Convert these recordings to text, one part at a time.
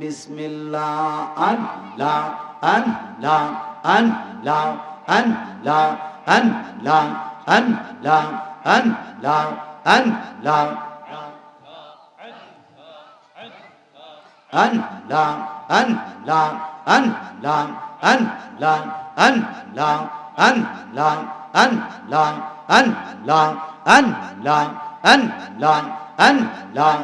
বিসমিল্লাহ আল্লাহ আল্লাহ আল্লাহ আল্লাহ আল্লাহ আল্লাহ আল্লাহ আল্লাহ আল্লাহ আল্লাহ আল্লাহ আল্লাহ আল্লাহ আল্লাহ আল্লাহ আল্লাহ আল্লাহ আল্লাহ আল্লাহ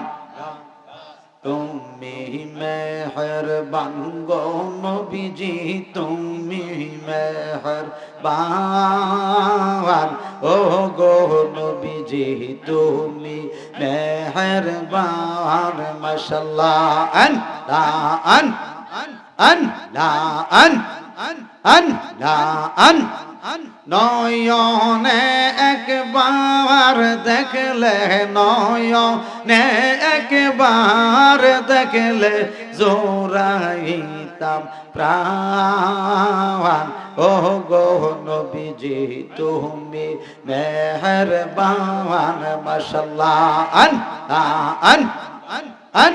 তুমি মেহরবান গো নবীজি, তুমি মেহরবান ও গো নবীজি, তুমি মেহরবান মাশাল্লাহ। আন, লা, আন আন লা আন আন, লা, আন। নয়নে একবার দেখলে, নয়নে একবার দেখলে জোরাইতাম প্রাণ। ও গো নবীজি, তুমি মেহরবান মাশাল্লাহ আন আন আন আন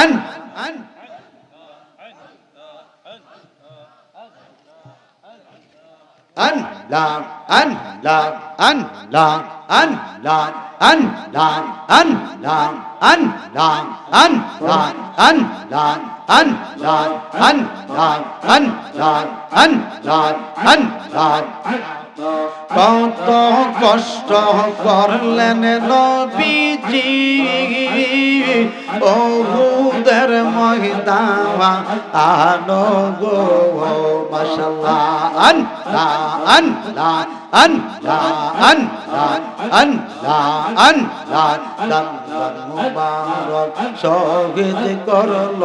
আন আন। An la an la an la an la an la an la an la an la an la an la an la an la an la an la কত কষ্ট করলেন নবীজি। ওহুদের ময়দামা আনো গো মশলা আন আন আন আন আন লা আন লা দান দান মুবারক শহীদ করল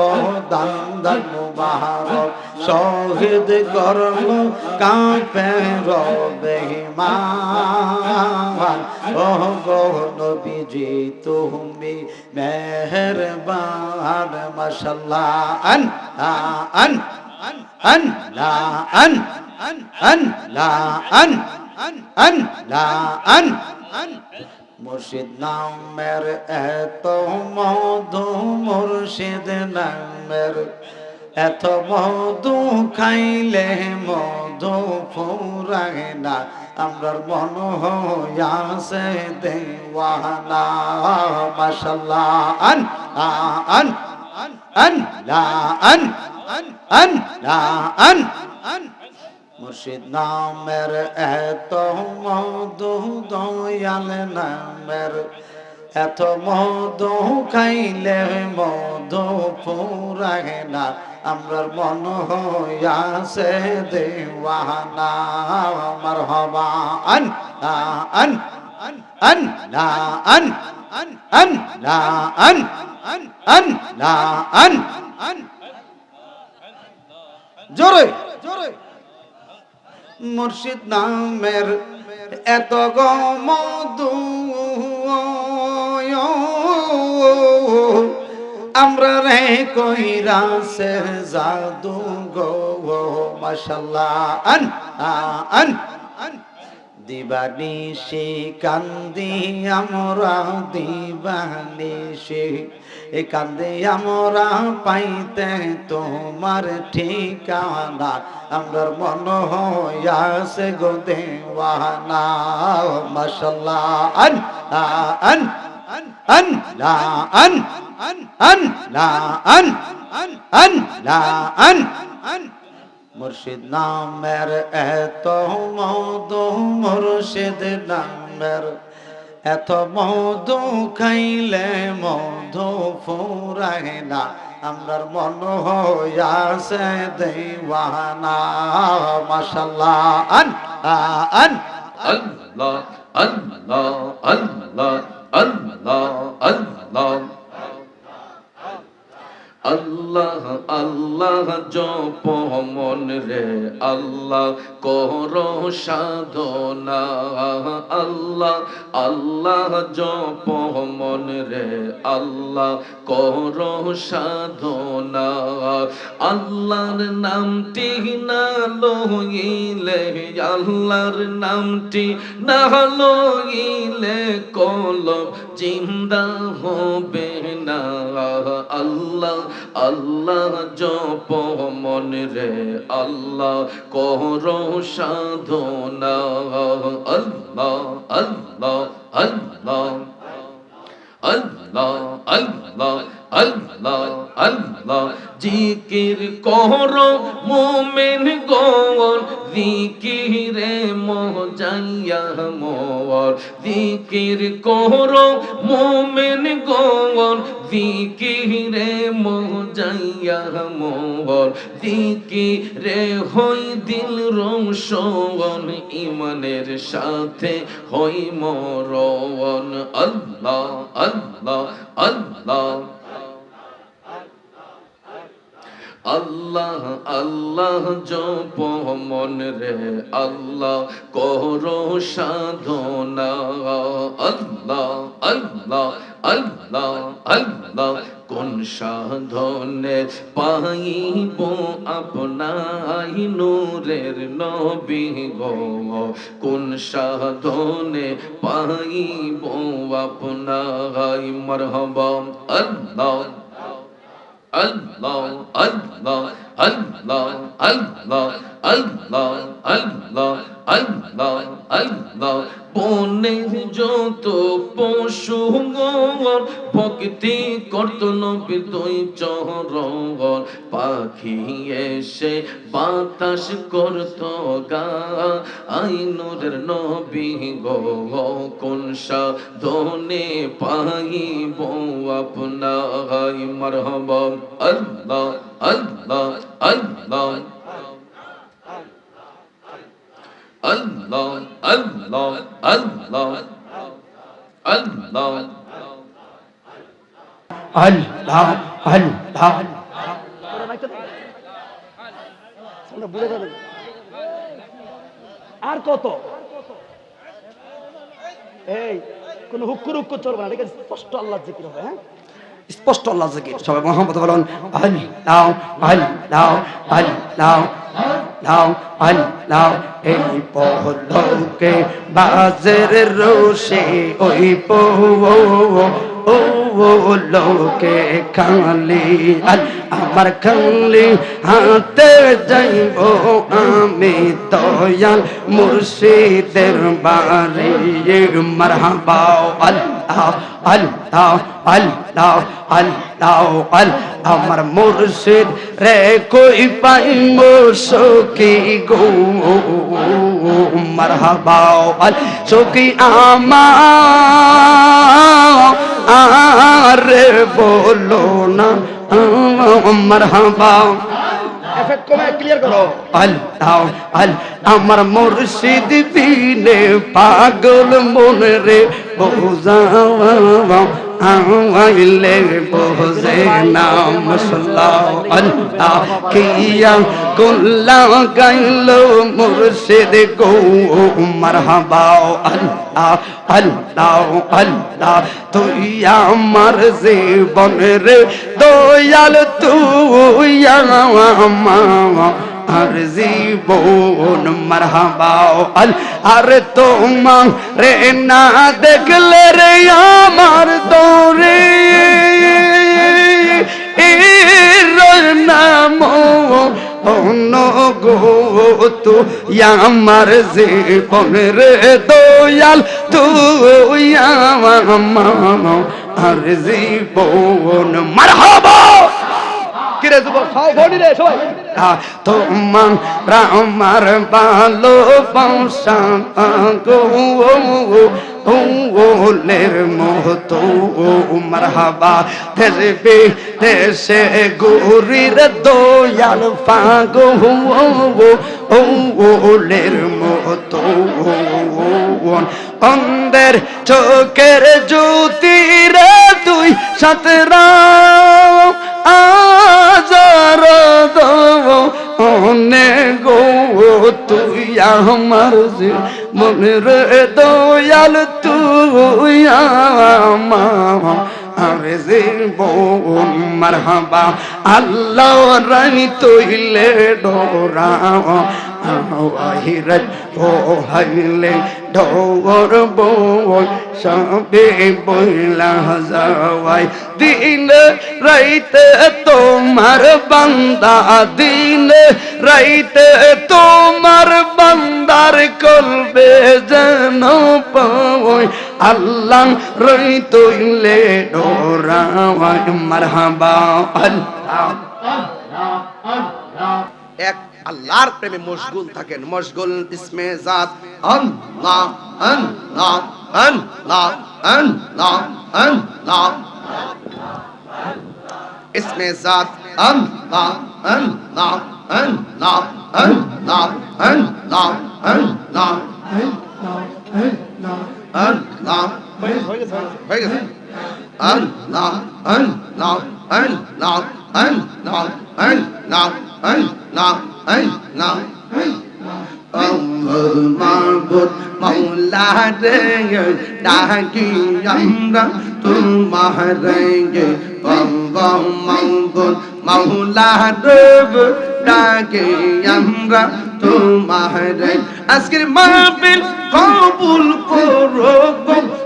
দান দান মুবারক শহীদ করল কাঁপে রবে মান ও গো নবীজি তুমি মেহরবান মাশাল্লাহ আন আন আন লা আন আন লা আন আন লা আন। মুর্শিদ নামের এত মধু মুর্শিদ নামের এত মধু খাইলে মধু ফুরায় না। আমরার মন হইয়াছে দেওয়ানা মাশাল্লাহ। আন আন আন লা আন আন লা আন। মুর্শিদ নামের এত মধু দয়াল নামের, এত মধু খাইলে মধু ফুরায় না। আমরার মন হইয়াছে দেওয়ানা আমার হবা আন আন আন লা আন আন লা আন আন লা আন। জোরে জোরে। মুর্শিদ নামের এত গমদু আমরা রে কইরা সে জাদু গো মাশাল্লাহ। আন আন আন। দিবানিশি কান্দি, আমরা দিবানিশি এ আমরা পাইতে তোমার ঠিকানা। আমরার মন হইয়াছে গো দেওয়ানা। মাশাল্লাহ। আন আন আন, লা, আন আন লা, আন আন লা আন। মুর্শিদ নামের এত মধু, মুর্শিদ নামের এত মধু খাইলে মধু ফুরায় না, আমরার মন হইয়াছে দেওয়ানা, মাশাল্লাহ, আন আন। আল্লাহ আল্লাহ আল্লাহ আল্লাহ। আল্লাহ আল্লাহ আল্লাহ জপ মন রে, আল্লাহ কর সাধনা। আল্লাহ আল্লাহ জপ মন রে, আল্লাহ কর সাধনা। আল্লাহর নামটি না লইলে, আল্লাহর নামটি না লইলে কলম জিন্দা হবে না। আল্লাহ আল্লাহ জপ মন রে। আল্লাহ কর সাধনা। আল্লাহ আল্লাহ। মজাইয়া মোর জিকিরে হই দিল রংশন, ইমানের সাথে হই মরণ। আল্লাহ আল্লাহ আল্লাহ। আল্লাহ আল্লাহ, জপ মন রে, আল্লাহ, করো সাধনা। পাইব আপনাই নূরের নবী গো। কোন সাধনে পাইব আপনাই? মরহবা। আল্লাহ আল্লাহ আল্লাহ আল্লাহ আল্লাহ আল্লাহ আল্লাহ আল্লাহ আল্লাহ বনের যত পশু ভক্তি করত নবী দুই চরণ পাখি এসে বাতাস করত গা, আইনুরের নবী গো কোন সাধনে পাইব আপনাই মারহাবা। আল্লাহ আল্লাহ আল্লাহ। আল্লাহ আল্লাহ আল্লাহ আল্লাহ আল্লাহ আল্লাহ আর কত? এই কোন হুক্কুর হুক্কুর চলবে না এটা স্পষ্ট আল্লাহ জিকির হবে হ্যাঁ? স্পষ্ট আল্লাহ জিকির। সবাই মোহাম্মদ বলুন আল্লাহ আল্লাহ আল্লাহ আল্লাহ আল্লাহ এই পহলকে বাজের রোষে ওই পহ ও লোকে খালি আল আমার খালি হাতে যাইব আমি দয়াল মুর্শিদের বাড়ি মারহাবা আল্লাহ আল্লাহ আল্লাহ আল্লাহ আল আমার মুর্শিদ রে কই পাইব সখী গো মারহাবা আল সখী আমার আরে বলো না মারহাবা। এফেক্ট কমে ক্লিয়ার করো। আল্লাহ আল আমার মুর্শিদ দিনে পাগল মনে রে বোঝাওয়া আওয়াইলে বোঝে নাম সাল্লাহ আল্লাহ কিয়া কুল্লা গাইল মুর্শিদ গো মারহাবা আল্লাহ আল্লাহ আল্লাহ তুই আমার জীবনের দয়াল তুই আমার আর জীবন মারহাবাও আল, আর তোমার রে না দেখলে রে আমার দৌড়ে। নাম গো তু আমার জীবন রে দয়াল, তুই আমার জীবন মারহাবা কিরে যুব সবাই ধনী রে সবাই। তোমার আমার ভালো বাংশা গো উলের মারহাবা। তেরবে তেসে গুরির দয়াল ফাগো ও উলের মতো চোখের তুই সাতরা তুই আমার মনে রে দয়াল তুই আমার। আরে জীবন মারহাবা আল্লাহ রানী তৈলে ডোরা আহিরত পোহাইলে ঢোর বই সবে বইলা যাওয়াই দিন রাইতে তোমার বান্দা দিন রাইতে তোমার বান্দার কলবে যেন পাওই আল্লাহ রই তৈলে ডোরাওয়াই মারহাবা। আল্লাহ। আল্লাহর প্রেমে মশগুল থাকেন মশগুল ইসমে জাত আল্লাহ আল্লাহ আল্লাহ আল্লাহ আল্লাহ ইসমে জাত আল্লাহ আল্লাহ আল্লাহ আল্লাহ আল্লাহ আল্লাহ আল্লাহ হয়ে গেছে হয়ে গেছে হয়ে গেছে আল্লাহ আল্লাহ আল্লাহ আল্লাহ আল্লাহ রে ডাকি আমরা তোমার গে বাবা মাহবুদ মৌলা রে ডাকি আমরা তোমার আজকের মাহফিল কবুল করো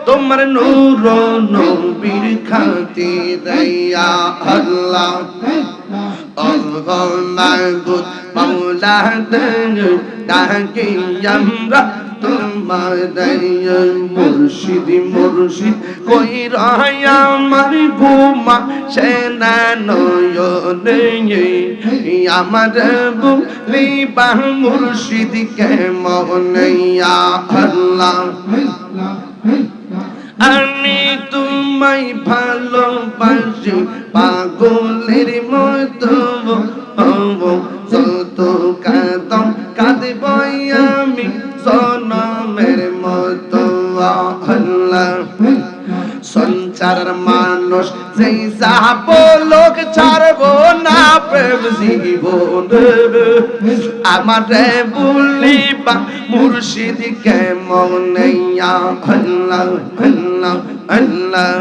তোমার নূর নবীর খাতির ইয়া আল্লাহ আল্লাহ মাহবুদ মাওলা ডাকি আমরা তোমার মুর্শিদ মুর্শিদ কই রায় আমার ঘুমা সেনা নয়নে আমার বুলিবা মুর্শিদ আল্লাহ। আমি তোমায় ভালোবাসি, পাগলের মতো কাঁদব সেই সাপ লোক ছাড়বো না প্রেম জীবন। আমার বলিবা মুর্শিদ কেমন নইয়া? আল্লাহ আল্লাহ আল্লাহ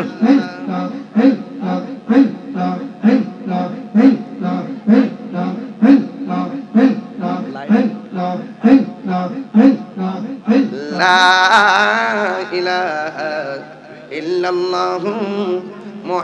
লা ইলাহা ইল্লাল্লাহু।